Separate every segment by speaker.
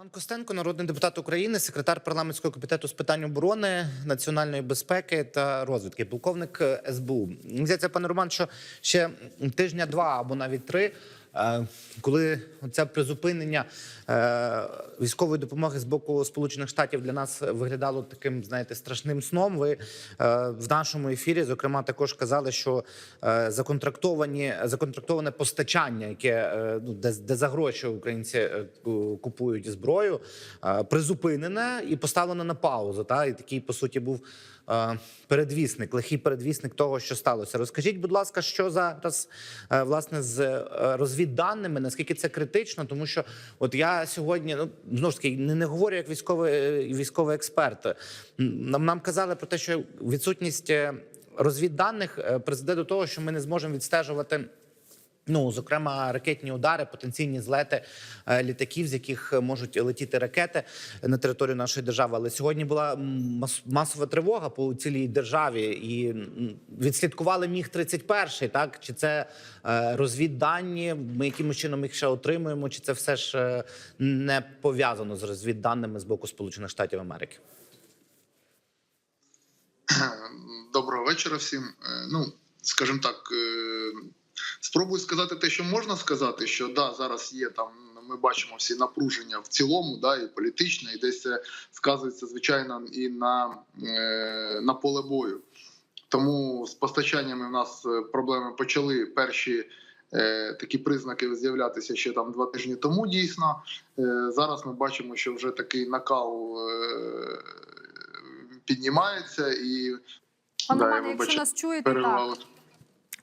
Speaker 1: Роман Костенко, народний депутат України, секретар парламентського комітету з питань оборони, національної безпеки та розвідки, полковник е, СБУ. Мені здається, пане Роман, що ще тижня два або навіть три, коли це призупинення е, військової допомоги з боку Сполучених Штатів для нас виглядало таким, знаєте, страшним сном. Ви е, в нашому ефірі, зокрема, також казали, що е, законтрактовані законтрактоване постачання, яке ну де, де за гроші українці купують зброю, призупинене і поставлено на паузу. Та і такий по суті був передвісник, лихий передвісник того, що сталося. Розкажіть, будь ласка, що зараз е, власне з е, розвідданими, наскільки це критично, тому що от я сьогодні ну знову ж таки не, не говорю як військовий е, військовий експерт. Нам нам казали про те, що відсутність е, розвідданих е, призведе до того, що ми не зможемо відстежувати. Ну, зокрема, ракетні удари, потенційні злети е, літаків, з яких можуть летіти ракети на територію нашої держави. Але сьогодні була масова тривога по цілій державі, і відслідкували міг 31 Так чи це е, розвіддані? Ми якимось чином їх ще отримуємо, чи це все ж е, не пов'язано з розвідданими з боку Сполучених Штатів Америки?
Speaker 2: Доброго вечора всім. Ну, скажімо так, спробую сказати те, що можна сказати, що да, зараз є там. Ми бачимо всі напруження в цілому, да, і політичне, і десь це сказується звичайно і на, е, на поле бою. Тому з постачаннями в нас е, проблеми почали перші е, такі признаки з'являтися ще там два тижні тому. Дійсно, е, зараз ми бачимо, що вже такий накал е, піднімається і
Speaker 3: Пане
Speaker 2: Да,
Speaker 3: Романе,
Speaker 2: я
Speaker 3: якщо
Speaker 2: вибачаю,
Speaker 3: нас чуєте,
Speaker 2: перервали.
Speaker 3: так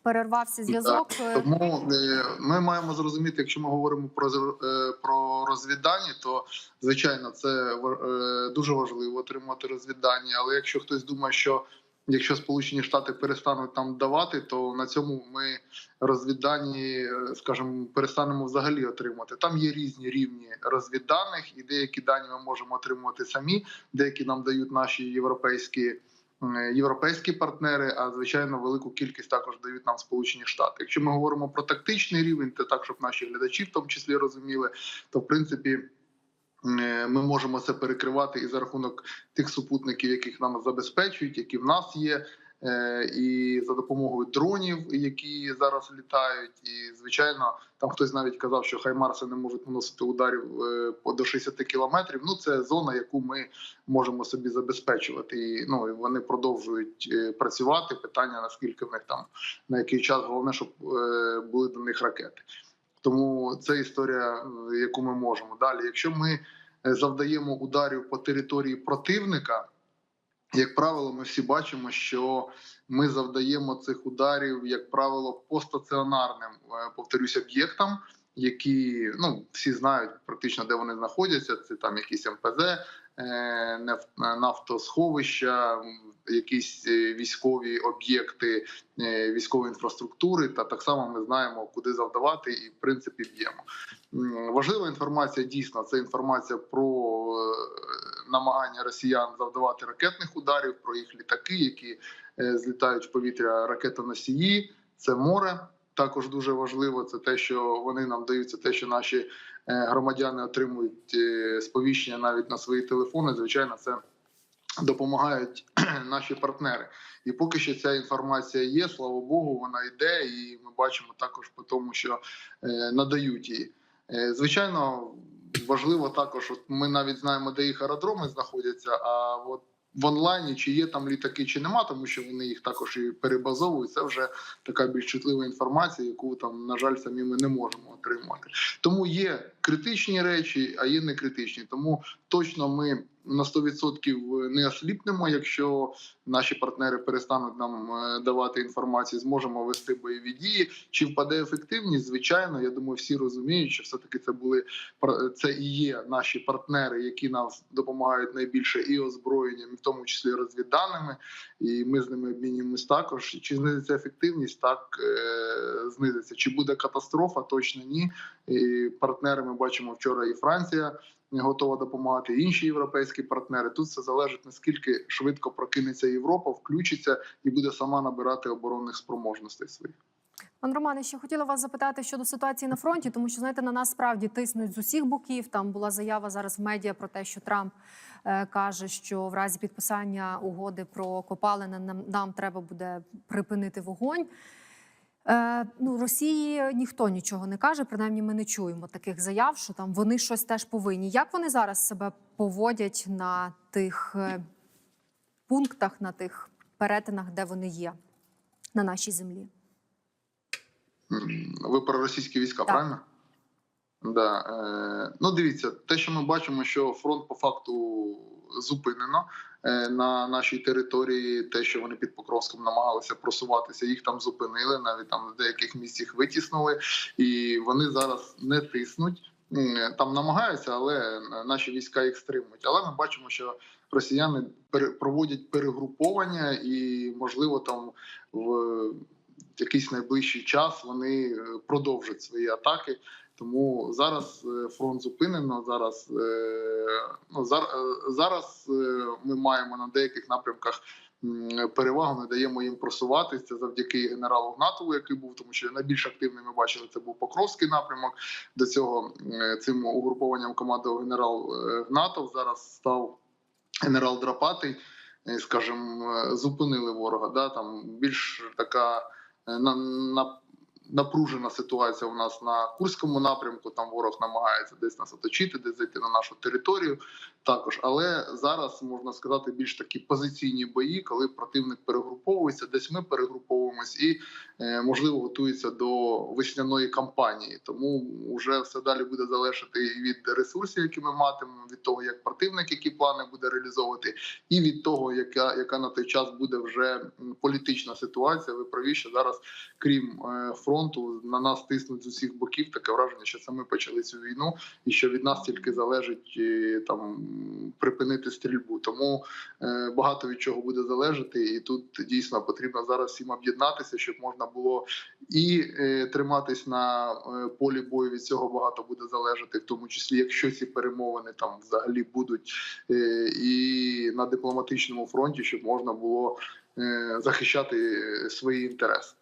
Speaker 3: перервався зв'язок.
Speaker 2: Так, Тому е, ми маємо зрозуміти, якщо ми говоримо про е, про розвіддані, то звичайно це е, дуже важливо отримати розвіддані. Але якщо хтось думає, що якщо Сполучені Штати перестануть там давати, то на цьому ми розвіддані, е, скажімо, перестанемо взагалі отримувати. Там є різні рівні розвідданих, і деякі дані ми можемо отримувати самі, деякі нам дають наші європейські е, європейські партнери, а звичайно, велику кількість також дають нам Сполучені Штати. Якщо ми говоримо про тактичний рівень, то так, щоб наші глядачі в тому числі розуміли, то в принципі. е, Ми можемо це перекривати і за рахунок тих супутників, яких нам забезпечують, які в нас є, е, і за допомогою дронів, які зараз літають. І звичайно, там хтось навіть казав, що хаймарси не можуть наносити ударів е, до 60 кілометрів. Ну це зона, яку ми можемо собі забезпечувати. І ну і вони продовжують е, працювати. Питання наскільки в них там на який час головне, щоб е, були до них ракети. Тому це історія, е, яку ми можемо далі. Якщо ми е, завдаємо ударів по території противника, як правило, ми всі бачимо, що ми завдаємо цих ударів, як правило, по стаціонарним, е, повторюсь, об'єктам, які ну всі знають практично, де вони знаходяться. Це там якісь МПЗ, е, нафтосховища, якісь е, військові об'єкти військової інфраструктури. Та так само ми знаємо, куди завдавати, і в принципі б'ємо. Важлива інформація дійсно це інформація про намагання росіян завдавати ракетних ударів, про їх літаки, які е, злітають в повітря ракетоносії. Це море. Також дуже важливо це те, що вони нам дають, це те, що наші е, громадяни отримують е, сповіщення навіть на свої телефони. Звичайно, це допомагають наші партнери. І поки що ця інформація є, слава Богу, вона йде, і ми бачимо також по тому, що надають її. Звичайно, важливо також. От ми навіть знаємо, де їх аеродроми знаходяться. А от в онлайні чи є там літаки, чи нема, тому що вони їх також і перебазовують. Це вже така більш чутлива інформація, яку там на жаль самі ми не можемо отримати. Тому є критичні речі, а є не критичні. Тому точно ми на 100% не осліпнемо, якщо наші партнери перестануть нам е, давати інформацію, зможемо вести бойові дії. Чи впаде ефективність? Звичайно, я думаю, всі розуміють, що все таки це були це і є наші партнери, які нам допомагають найбільше і озброєнням, і в тому числі розвідданими. І ми з ними обмінюємось також. Чи знизиться ефективність? Так е, знизиться. Чи буде катастрофа? Точно ні. І партнери ми бачимо вчора. І Франція готова допомагати інші європейські партнери. Тут все залежить наскільки швидко прокинеться Європа, включиться і буде сама набирати оборонних спроможностей своїх.
Speaker 3: Пан Романе, ще хотіла вас запитати щодо ситуації на фронті, тому що знаєте, на нас справді тиснуть з усіх боків. Там була заява зараз в медіа про те, що Трамп е, каже, що в разі підписання угоди про копалини нам, нам треба буде припинити вогонь. Е, ну, Росії ніхто нічого не каже, принаймні ми не чуємо таких заяв, що там вони щось теж повинні. Як вони зараз себе поводять на тих е, пунктах, на тих перетинах, де вони є на нашій землі?
Speaker 2: Ви про російські війська,
Speaker 3: Так.
Speaker 2: правильно? Да. Е, ну, дивіться, те, що ми бачимо, що фронт по факту зупинено е, на нашій території, те, що вони під Покровськом намагалися просуватися, їх там зупинили, навіть там в деяких місць їх витіснили, і вони зараз не тиснуть. Там намагаються, але наші війська їх стримують. Але ми бачимо, що росіяни проводять перегруповання, і можливо там в якийсь найближчий час вони е, продовжать свої атаки. Тому зараз е, фронт зупинено. Зараз е, ну зараз, зараз е, ми маємо на деяких напрямках перевагу, не даємо їм просуватися завдяки генералу Гнатову, який був, тому що найбільш активним ми бачили, це був Покровський напрямок. До цього е, цим угрупованням командував генерал е, Гнатов. Зараз став генерал Драпатий. е, Скажімо, е, зупинили ворога. Да, там більш така е, на, на напружена ситуація у нас на Курському напрямку. Там ворог намагається десь нас оточити, десь зайти на нашу територію. Також, але зараз можна сказати більш такі позиційні бої, коли противник перегруповується, десь ми перегруповуємось і е, можливо готується до весняної кампанії. Тому вже все далі буде залежати і від ресурсів, які ми матимемо, від того, як противник які плани буде реалізовувати, і від того, яка яка на той час буде вже політична ситуація. Ви праві, що зараз, крім е, фронту, на нас тиснуть з усіх боків. Таке враження, що ми почали цю війну, і що від нас тільки залежить е, там припинити стрільбу. Тому е, багато від чого буде залежати, і тут дійсно потрібно зараз всім об'єднатися, щоб можна було і е, триматись на полі бою. Від цього багато буде залежати, в тому числі, якщо ці перемовини там взагалі будуть, і на дипломатичному фронті, щоб можна було захищати свої інтереси.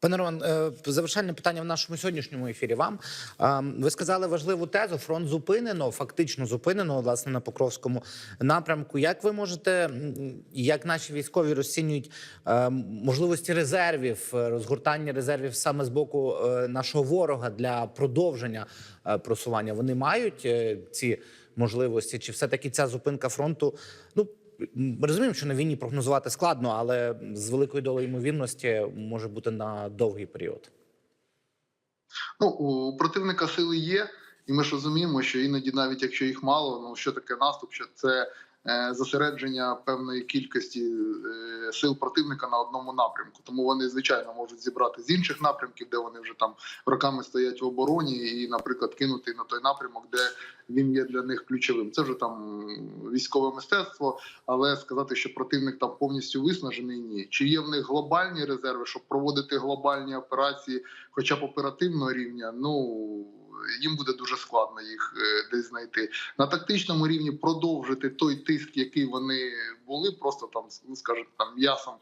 Speaker 1: Пане Роман, е, завершальне питання в нашому сьогоднішньому ефірі. Вам Е, ви сказали важливу тезу. Фронт зупинено, фактично зупинено, власне, на Покровському напрямку. Як ви можете, як наші військові розцінюють е, можливості резервів, розгортання резервів саме з боку нашого ворога для продовження просування? Вони мають ці можливості, чи все таки ця зупинка фронту? Ну ми розуміємо, що на війні прогнозувати складно, але з великою долею ймовірності може бути на довгий період.
Speaker 2: Ну у противника сили є, і ми ж розуміємо, що іноді, навіть якщо їх мало, ну що таке наступ, що це зосередження певної кількості е, сил противника на одному напрямку. Тому вони звичайно можуть зібрати з інших напрямків, де вони вже там роками стоять в обороні, і, наприклад, кинути на той напрямок, де він є для них ключовим. Це вже там військове мистецтво, але сказати, що противник там повністю виснажений, ні. Чи є в них глобальні резерви, щоб проводити глобальні операції, хоча б оперативного рівня, ну їм буде дуже складно їх е, десь знайти на тактичному рівні. Продовжити той тиск, який вони були, просто там ну, скажімо, там м'ясом.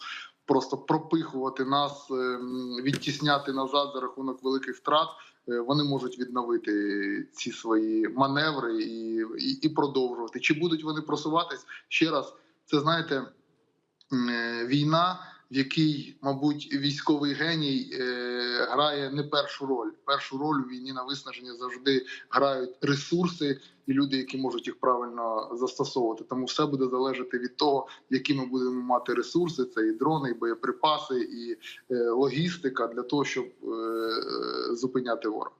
Speaker 2: Просто пропихувати нас, ем, відтісняти назад за рахунок великих втрат. Е, Вони можуть відновити ці свої маневри і, і, і продовжувати. Чи будуть вони просуватись ще раз? Це знаєте, е, війна, в якій, мабуть, військовий геній е, грає не першу роль. Першу роль у війні на виснаження завжди грають ресурси і люди, які можуть їх правильно застосовувати. Тому все буде залежати від того, які ми будемо мати ресурси. Це і дрони, і боєприпаси, і е, логістика для того, щоб е, е, зупиняти ворога.